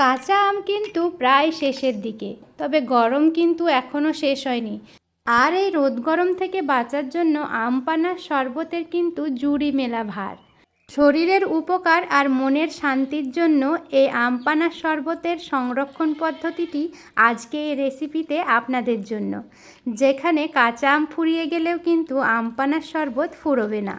কাঁচা আম কিন্তু প্রায় শেষের দিকে, তবে গরম কিন্তু এখনও শেষ হয়নি। আর এই রোদ গরম থেকে বাঁচার জন্য আম পানার শরবতের কিন্তু জুড়ি মেলা ভার। শরীরের উপকার আর মনের শান্তির জন্য এই আম পানার শরবতের সংরক্ষণ পদ্ধতিটি আজকে এই রেসিপিতে আপনাদের জন্য, যেখানে কাঁচা আম ফুরিয়ে গেলেও কিন্তু আম পানার শরবত ফুরোবে না।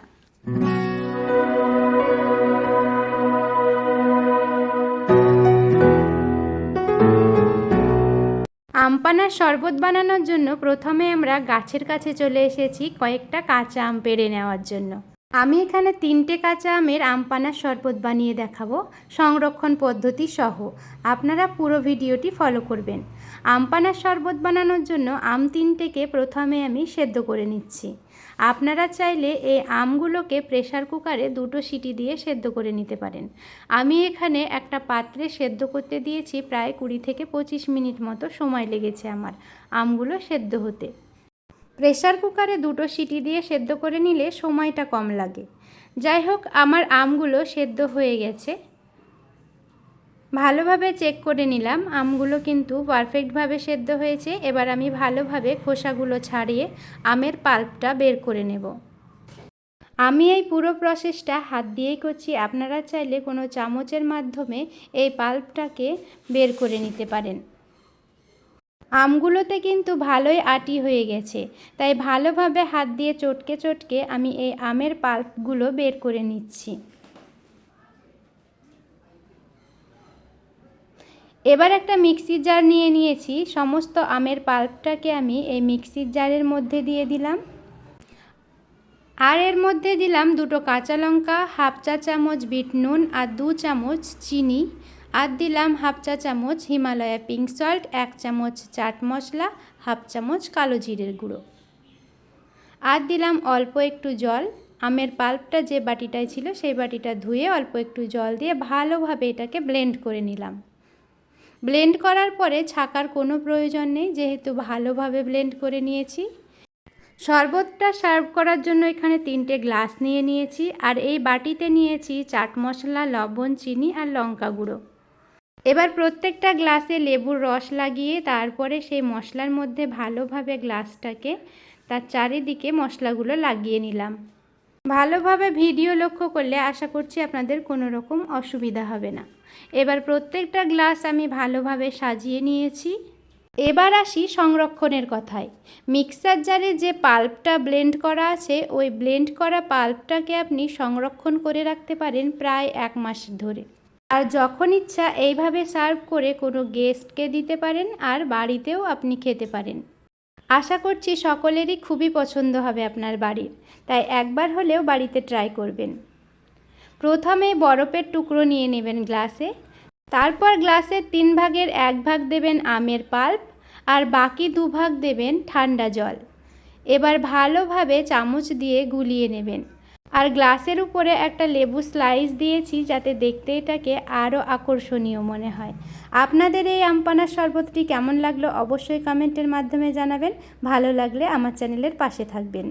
আমপানার শরবত বানানোর জন্য প্রথমে আমরা গাছের কাছে চলে এসেছি কয়েকটা কাঁচা আম পেড়ে নেওয়ার জন্য। আমি এখানে তিনটে কাঁচা আমের আমপানার শরবত বানিয়ে দেখাবো, সংরক্ষণ পদ্ধতি সহ। আপনারা পুরো ভিডিওটি ফলো করবেন। আমপানার শরবত বানানোর জন্য আম তিনটেকে প্রথমে আমি সেদ্ধ করে নিচ্ছি। আপনারা চাইলে এই আমগুলোকে প্রেসার কুকারে দুটো সিটি দিয়ে সেদ্ধ করে নিতে পারেন। আমি এখানে একটা পাত্রে সেদ্ধ করতে দিয়েছি প্রায় কুড়ি থেকে পঁচিশ মিনিট মতো সময় লেগেছে আমার আমগুলো সেদ্ধ হতে। প্রেসার কুকারে দুটো সিটি দিয়ে সেদ্ধ করে নিলে সময়টা কম লাগে। যাই হোক আমার আমগুলো সেদ্ধ হয়ে গেছে। ভালোভাবে চেক করে নিলাম। আমগুলো কিন্তু পারফেক্টভাবে সেদ্ধ হয়েছে। এবার আমি ভালোভাবে খোসাগুলো ছাড়িয়ে আমের পাল্পটা বের করে নেব। আমি এই পুরো প্রসেসটা হাত দিয়েই করছি। আপনারা চাইলে কোনো চামচের মাধ্যমে এই পাল্পটাকে বের করে নিতে পারেন। আমগুলোতে কিন্তু ভালোই আটি হয়ে গেছে। তাই ভালোভাবে হাত দিয়ে চটকে চটকে আমি এই আমের পাল্পগুলো বের করে নিচ্ছি। এবার একটা মিক্সির জার নিয়ে নিয়েছি। সমস্ত আমের পাল্পটাকে আমি এই মিক্সির জারের মধ্যে দিয়ে দিলাম। আর এর মধ্যে দিলাম দুটো কাঁচা লঙ্কা, হাফ চা চামচ বিট নুন আর দু চামচ চিনি। আর দিলাম হাফ চা চামচ হিমালয়া পিঙ্ক সল্ট, এক চামচ চাট মশলা, হাফ চামচ কালো জিরের গুঁড়ো। আর দিলাম অল্প একটু জল। আমের পাল্পটা যে বাটিটায় ছিল সেই বাটিটা ধুয়ে অল্প একটু জল দিয়ে ভালোভাবে এটাকে ব্লেন্ড করে নিলাম। ব্লেন্ড করার পরে ছাকার কোনো প্রয়োজন নেই, যেহেতু ভালোভাবে ব্লেন্ড করে নিয়েছি। শরবতটা সার্ভ করার জন্য এখানে তিনটে গ্লাস নিয়ে নিয়েছি, আর এই বাটিতে নিয়েছি চাট মশলা, লবণ, চিনি আর লঙ্কা গুঁড়ো। এবার প্রত্যেকটা গ্লাসে লেবুর রস লাগিয়ে তারপরে সেই মশলার মধ্যে ভালোভাবে গ্লাসটাকে তার চারিদিকে মশলাগুলো লাগিয়ে নিলাম। ভালোভাবে ভিডিও লক্ষ্য করলে আশা করছি আপনাদের কোনো রকম অসুবিধা হবে না। এবার প্রত্যেকটা গ্লাস আমি ভালোভাবে সাজিয়ে নিয়েছি। এবার আসি সংরক্ষণের কথায়। মিক্সার জারে যে পাল্পটা ব্লেন্ড করা আছে, ওই ব্লেন্ড করা পাল্পটাকে আপনি সংরক্ষণ করে রাখতে পারেন প্রায় এক মাস ধরে। আর যখন ইচ্ছা এইভাবে সার্ভ করে কোনো গেস্টকে দিতে পারেন আর বাড়িতেও আপনি খেতে পারেন। আশা করছি সকলেরই খুবই পছন্দ হবে আপনার বাড়ির, তাই একবার হলেও বাড়িতে ট্রাই করবেন। প্রথমে বরফের টুকরো নিয়ে নেবেন গ্লাসে, তারপর গ্লাসের তিন ভাগের এক ভাগ দেবেন আমের পাল্প আর বাকি দু ভাগ দেবেন ঠান্ডা জল। এবার ভালোভাবে চামচ দিয়ে গুলিয়ে নেবেন। আর গ্লাসের উপরে একটা লেবু স্লাইস দিয়েছি যাতে দেখতে এটাকে আরও আকর্ষণীয় মনে হয়। আপনাদের এই আমপানার শরবতটি কেমন লাগল অবশ্যই কমেন্টের মাধ্যমে জানাবেন। ভালো লাগলে আমার চ্যানেলের পাশে থাকবেন।